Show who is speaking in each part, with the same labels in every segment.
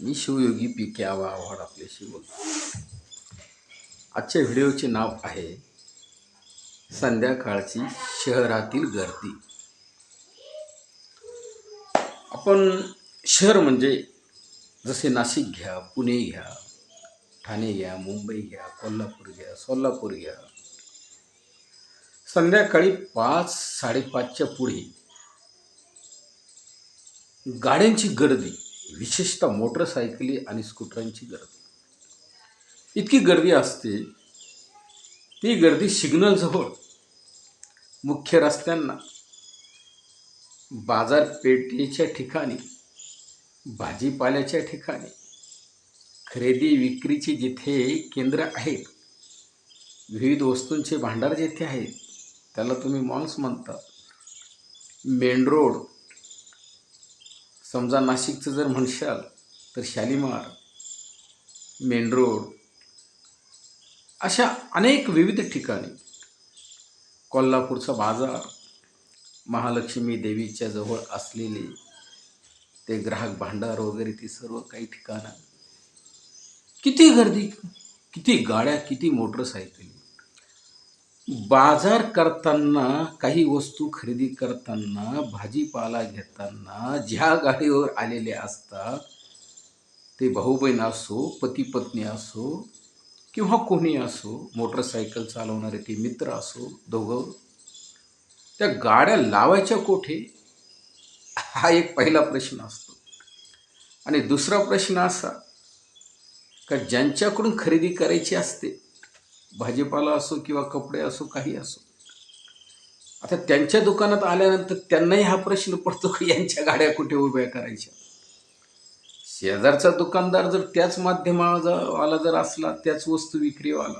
Speaker 1: मी Shivyogi P के आवा आव्हाड आपल्याशी बोलतो. आजच्या व्हिडिओचे नाव आहे संध्याकाळची शहरातील गर्दी. आपण शहर म्हणजे जसे नाशिक घ्या पुणे घ्या ठाणे घ्या मुंबई घ्या कोल्हापूर घ्या सोलापूर घ्या. संध्याकाळी पाच साडेपाचच्या पुढे गाड्यांची गर्दी. विशेषतः मोटरसायकली आणि स्कूटरांची गर्दी. इतकी गर्दी असते ती गर्दी सिग्नलजवळ मुख्य रस्त्यांना बाजारपेठेच्या ठिकाणी भाजीपाल्याच्या ठिकाणी खरेदी विक्रीची जिथे केंद्र आहेत विविध वस्तूंचे भांडार जेथे आहेत त्याला तुम्ही मॉल्स म्हणता. मेन रोड समजा नाशिकचं जर म्हणशाल तर शालिमार मेन रोड अशा अनेक विविध ठिकाणी. कोल्हापूरचा बाजार महालक्ष्मी देवीच्या जवळ असलेले ते ग्राहक भांडार वगैरे ती सर्व काही ठिकाणं. किती गर्दी किती गाड्या किती मोटरसायकली. बाजार करताना काही वस्तू खरेदी करताना भाजीपाला घेताना ज्या गाडीवर आलेले असतात ते भाऊ बहीण असो पती पत्नी असो किंवा कोणी असो मोटरसायकल चालवणारे ते मित्र असो दोघं त्या गाड्या लावायच्या कोठे? हा एक पहिला प्रश्न असतो. आणि दुसरा प्रश्न असा का ज्यांच्याकडून खरेदी करायची असते भाजीपाला असो किंवा कपडे असो काही असो. आता त्यांच्या दुकानात आल्यानंतर त्यांनाही हा प्रश्न पडतो की यांच्या गाड्या कुठे उभ्या करायच्या? शेजारचा दुकानदार जर त्याच माध्यमाला जर असला त्याच वस्तू विक्रीवाला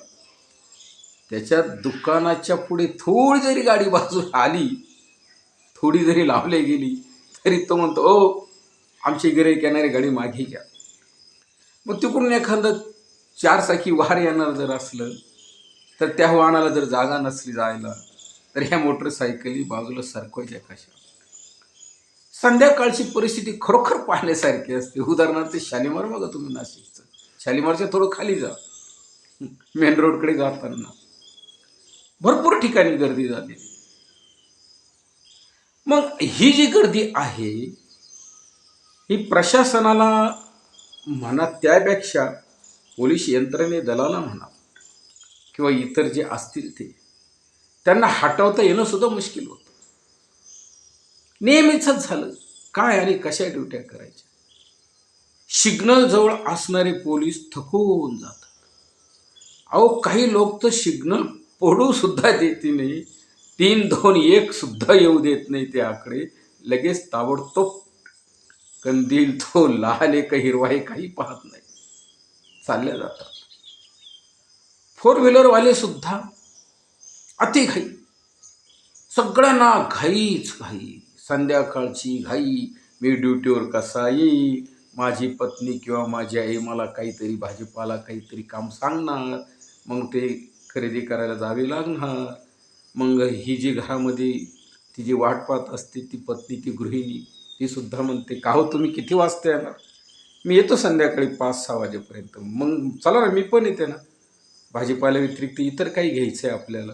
Speaker 1: त्याच्या दुकानाच्या पुढे थोडी जरी गाडी बाजूला आली थोडी जरी लावली गेली तरी तो म्हणतो ओ आमची गिराईक येणारी गाडी मागे घ्या. मग तिकडून एखादं चारचाकी वार येणार जर असलं तर त्या वाहनाला जर जागा नसली जायला तर ह्या मोटरसायकली बाजूला सरकवायच्या कशा? संध्याकाळची परिस्थिती खरोखर पाहण्यासारखी असते. उदाहरणार्थ शालिमार बघा तुम्ही नाशिकचं. शालिमारच्या थोडं खाली जा. मेन रोडकडे जाताना. भरपूर ठिकाणी गर्दी झाली. मग ही जी गर्दी आहे ही प्रशासनाला म्हणा त्यापेक्षा पोलीस यंत्रणे दलाला म्हणा किंवा इतर जे असतील ते. त्यांना हटवता येणं सुद्धा मुश्किल होतं. नेहमीच झालं. काय आणि कशा ड्युट्या करायच्या? सिग्नल जवळ असणारे पोलीस थकून जातात. अहो काही लोक तर सिग्नल पडू सुद्धा देते नाही. तीन दोन एक सुद्धा येऊ देत नाही ते आकडे लगेच ताबडतोब कंदील तो लाल एक हिरवा हे काही पाहत नाही. चालल्या जातात. फोर व्हीलरवालेसुद्धा अति घाई. सगळ्यांना घाईच घाई. संध्याकाळची घाई. मी ड्युटीवर कसा येईल? माझी पत्नी किंवा माझी आई मला काहीतरी भाजीपाला काहीतरी काम सांगणार. मग ते खरेदी करायला जावे लागणार. मग ही जी घरामध्ये ती जी वाट पाहत असते ती पत्नी ती गृहिणी ती सुद्धा म्हणते का हो तुम्ही किती वाजता येणार? मी येतो संध्याकाळी पाच सहा वाजेपर्यंत. मग चला ना मी पण येते ना. भाजीपाल्या व्यतिरिक्त इतर काही घ्यायचं आहे आपल्याला.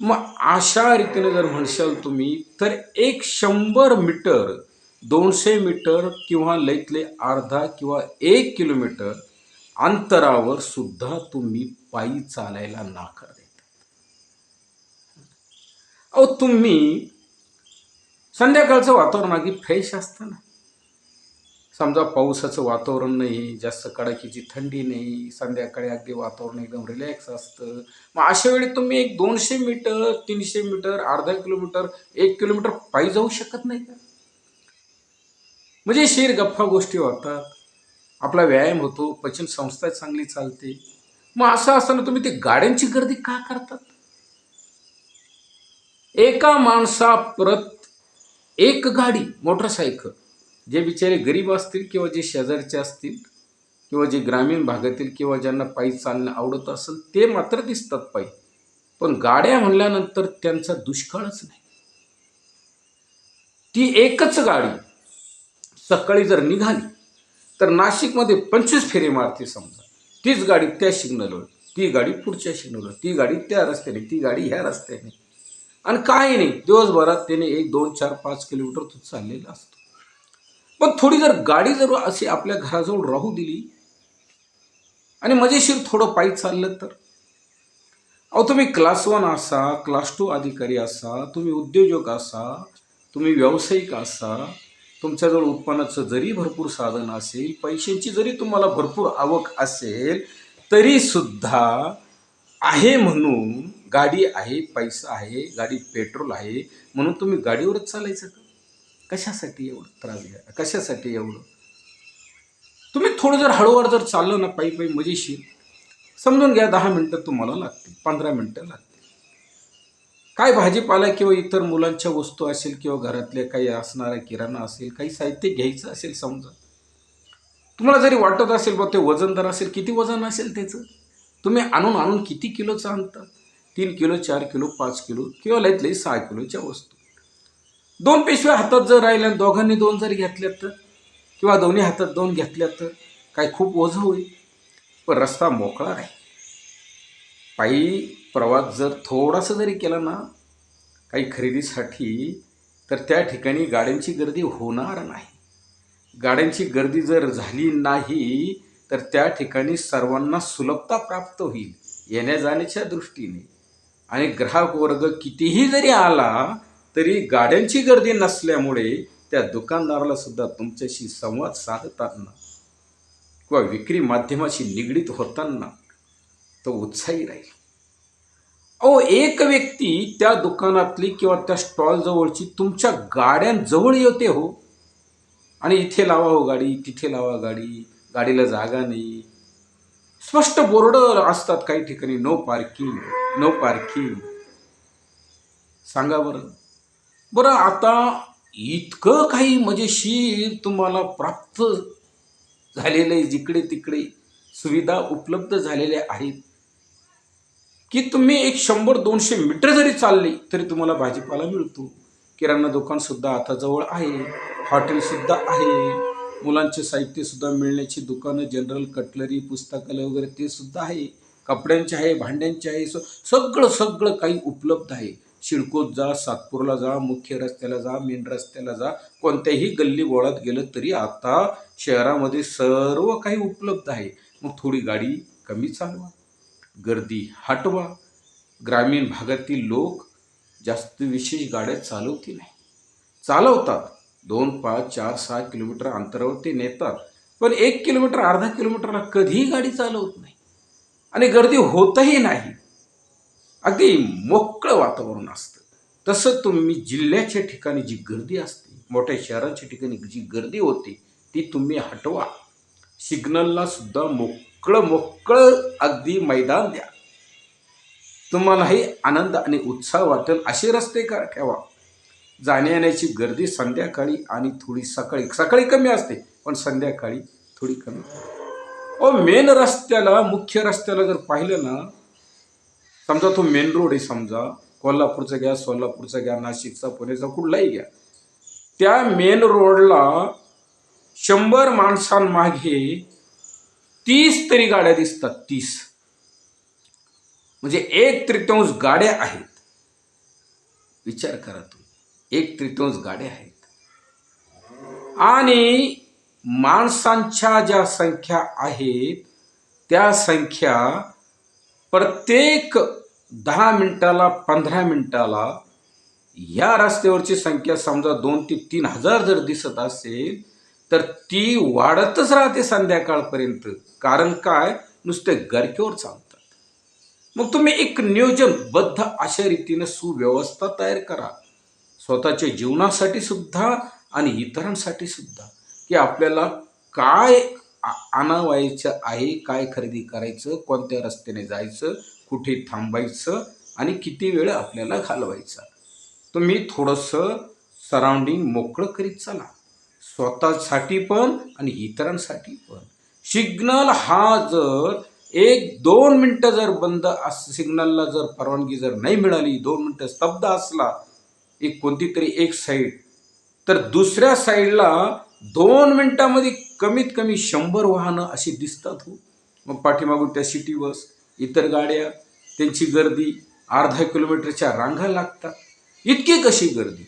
Speaker 1: मग अशा रीतीने जर म्हणशाल तुम्ही तर एक शंभर मीटर दोनशे मीटर किंवा लईतले अर्धा किंवा एक किलोमीटर अंतरावर सुद्धा तुम्ही पायी चालायला नाकार देतात. अहो तुम्ही संध्याकाळचं वातावरण अगदी फ्रेश असतं ना समजा पावसाचं वातावरण नाही जास्त कडाकीची थंडी नाही संध्याकाळी अगदी वातावरण एकदम रिलॅक्स असतं. मग अशा वेळी तुम्ही एक दोनशे मीटर तीनशे मीटर अर्धा किलोमीटर एक किलोमीटर पायी जाऊ शकत नाही का? म्हणजे शेर गप्पा गोष्टी होतात. आपला व्यायाम होतो पचन संस्था चांगली चालते. मग असं असताना तुम्ही ते गाड्यांची गर्दी का करतात? एका माणसा परत एक गाडी मोटरसायकल जे बिचारे गरीब असतील किंवा जे शेजारचे असतील किंवा जे ग्रामीण भागातील किंवा ज्यांना पायी चालणं आवडत असेल ते मात्र दिसतात पायी. पण गाड्या म्हणल्यानंतर त्यांचा दुष्काळच नाही. ती एकच गाडी सकाळी जर निघाली तर नाशिकमध्ये पंचवीस फेरी मारते समजा. तीच गाडी त्या सिग्नलवर ती गाडी पुढच्या सिग्नलवर ती गाडी त्या रस्त्याने ती गाडी ह्या रस्त्याने. आणि काही नाही दिवसभरात त्याने एक दोन चार पाच किलोमीटर तो चाललेला असतो. पण थोडी जर गाडी जर अशी आपल्या घराजवळ राहू दिली आणि मजेशीर थोडं पायी चाललं तर? अहो तुम्ही क्लास वन असा क्लास टू अधिकारी असा तुम्ही उद्योजक असा तुम्ही व्यावसायिक असा तुमच्याजवळ उत्पन्नाचं जरी भरपूर साधन असेल पैशांची जरी तुम्हाला भरपूर आवक असेल तरी सुद्धा आहे म्हणून गाडी आहे पैसा आहे गाडी पेट्रोल आहे म्हणून तुम्ही गाडीवरच चालायचं का? कशासाठी एवढं त्रास घ्या कशासाठी एवढं? तुम्ही थोडं जर हळूवार जर चाललं ना पायी पायी मजेशीर समजून घ्या दहा मिनटं तुम्हाला लागतील पंधरा मिनटं लागतील. काय भाजीपाला किंवा इतर मुलांच्या वस्तू असेल किंवा घरातल्या काही असणारा किराणा असेल काही साहित्य घ्यायचं असेल समजा. तुम्हाला जरी वाटत असेल बा ते वजनदार असेल किती वजन असेल त्याचं? तुम्ही आणून आणून किती किलोचं आणता? तीन किलो चार किलो पाच किलो किंवा लईत लई सहा किलोच्या वस्तू. दोन पिशव्या हातात जर राहिल्या दोघांनी दोन जर घेतल्यात तर? किंवा दोन्ही हातात दोन घेतल्यात तर? काय खूप ओझं होईल? पण रस्ता मोकळा आहे पायी प्रवास जर थोडासा जरी केला ना काही खरेदीसाठी तर त्या ठिकाणी गाड्यांची गर्दी होणार नाही. गाड्यांची गर्दी जर झाली नाही तर त्या ठिकाणी सर्वांना सुलभता प्राप्त होईल येण्या जाण्याच्या दृष्टीने. आणि ग्राहक वर्ग कितीही जरी आला तरी गाड्यांची गर्दी नसल्यामुळे त्या दुकानदाराला सुद्धा तुमच्याशी संवाद साधताना किंवा विक्री माध्यमाशी निगडीत होताना तो उत्साही राहील. अहो एक व्यक्ती त्या दुकानातली किंवा त्या स्टॉलजवळची तुमच्या गाड्यांजवळ येते हो. आणि इथे लावा हो गाडी तिथे लावा गाडी गाडीला जागा नाही. स्पष्ट बोर्ड असतात काही ठिकाणी नो पार्किंग नो पार्किंग सांगा बरं. बरं आता इतकं काही म्हणजे मजेशीर तुम्हाला प्राप्त झालेलं आहे जिकडे तिकडे सुविधा उपलब्ध झालेल्या आहेत की तुम्ही एक शंभर दोनशे मीटर जरी चालले तरी तुम्हाला भाजीपाला मिळतो. किराणा दुकानसुद्धा आता जवळ आहे हॉटेलसुद्धा आहे मुलांचे साहित्यसुद्धा मिळण्याची दुकानं जनरल कटलरी पुस्तकालय वगैरे ते सुद्धा आहे कपड्यांचे आहे भांड्यांचे आहे स सगळं सगळं काही उपलब्ध आहे. शिडकोत जा सातपूरला जा मुख्य रस्त्याला जा मेन रस्त्याला जा. कोणत्याही गल्ली गोळात गेलं तरी आता शहरामध्ये सर्व काही उपलब्ध आहे. मग थोडी गाडी कमी चालवा. गर्दी हटवा. ग्रामीण भागातील लोक जास्त विशेष गाड्या चालवती नाही. चालवतात. दोन पाच चार सहा किलोमीटर अंतरावर ते नेतात. पण एक किलोमीटर अर्धा किलोमीटरला कधीही गाडी चालवत नाही. आणि गर्दी होतही नाही. अगदी मोकळं वातावरण असतं. तसं तुम्ही जिल्ह्याच्या ठिकाणी जी गर्दी असते मोठ्या शहराच्या ठिकाणी जी गर्दी होते ती तुम्ही हटवा. सिग्नलला सुद्धा मोकळं मोकळं अगदी मैदान द्या. तुम्हालाही आनंद आणि उत्साह वाटेल असे रस्ते का ठेवा. जाण्यायेण्याची गर्दी संध्याकाळी आणि थोडी सकाळी सकाळी कमी असते पण संध्याकाळी थोडी कमी. ओ मेन रस्त्याला मुख्य रस्त्याला जर पाहिलं ना समजा तो मेन रोड आहे समजा कोल्हापूरचा घ्या सोलापूरचा घ्या नाशिकचा पुण्याचा कुठलाही घ्या. त्या मेन रोडला शंभर माणसांमागे तीस तरी गाड्या दिसतात तीस. म्हणजे एक तृतीयांश गाड्या आहेत. विचार करा तुम्ही. एक तृतीयांश गाड्या आहेत. आणि माणसांच्या ज्या संख्या आहेत त्या संख्या प्रत्येक दहा मिनिटाला पंधरा मिनिटाला या रस्त्यावरची संख्या समजा दोन ते तीन हजार जर दिसत असेल तर ती वाढतच राहते संध्याकाळपर्यंत. कारण काय? नुसते गरकेवर चालतात. मग तुम्ही एक नियोजनबद्ध अशा रीतीनं सुव्यवस्था तयार करा. स्वतःच्या जीवनासाठी सुद्धा आणि इतरांसाठी सुद्धा की आपल्याला काय आणावायचं आहे काय खरेदी करायचं कोणत्या रस्त्याने जायचं कुठे थांबायचं आणि किती वेळ आपल्याला घालवायचा. तुम्ही थोडंसं सराउंडिंग मोकळं करीत चला. स्वतःसाठी पण आणि इतरांसाठी पण. सिग्नल हा जर एक दोन मिनटं जर बंद अस सिग्नलला जर परवानगी जर नाही मिळाली दोन मिनटं स्तब्ध असला एक कोणती तरी एक साईड तर दुसऱ्या साईडला दोन मिनटामध्ये कमीत कमी शंभर वाहनं अशी दिसतात हो. मग पाठीमागून त्या सिटी बस इतर गाड्या त्यांची गर्दी अर्धा किलोमीटरच्या रांगा लागतात. इतकी कशी गर्दी?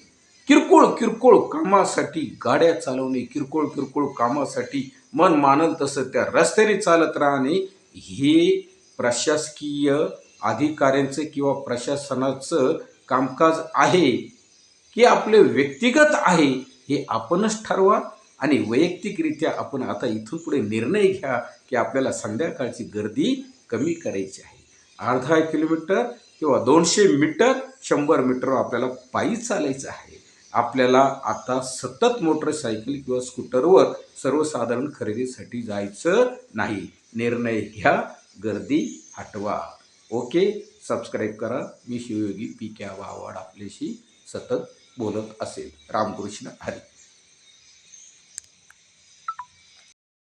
Speaker 1: किरकोळ किरकोळ कामासाठी गाड्या चालवणे किरकोळ किरकोळ कामासाठी मन मानल तसं त्या रस्त्याने चालत राहणे हे प्रशासकीय अधिकाऱ्यांचं किंवा प्रशासनाचं कामकाज आहे की आपले व्यक्तिगत आहे हे आपणच ठरवा. आणि वैयक्तिकरित्या आपण आता इथून पुढे निर्णय घ्या की आपल्याला संध्याकाळची गर्दी कमी करायची आहे. अर्धा किलोमीटर किंवा दोनशे मीटर शंभर मीटर आपल्याला पायी चालायचं आहे. आपल्याला आता सतत मोटरसायकल किंवा स्कूटरवर सर्वसाधारण खरेदीसाठी जायचं नाही. निर्णय घ्या गर्दी हटवा. ओके? सबस्क्राईब करा. मी शिवयोगी पी क्या वावाड आपल्याशी सतत बोलत असेल. रामकृष्ण हरी.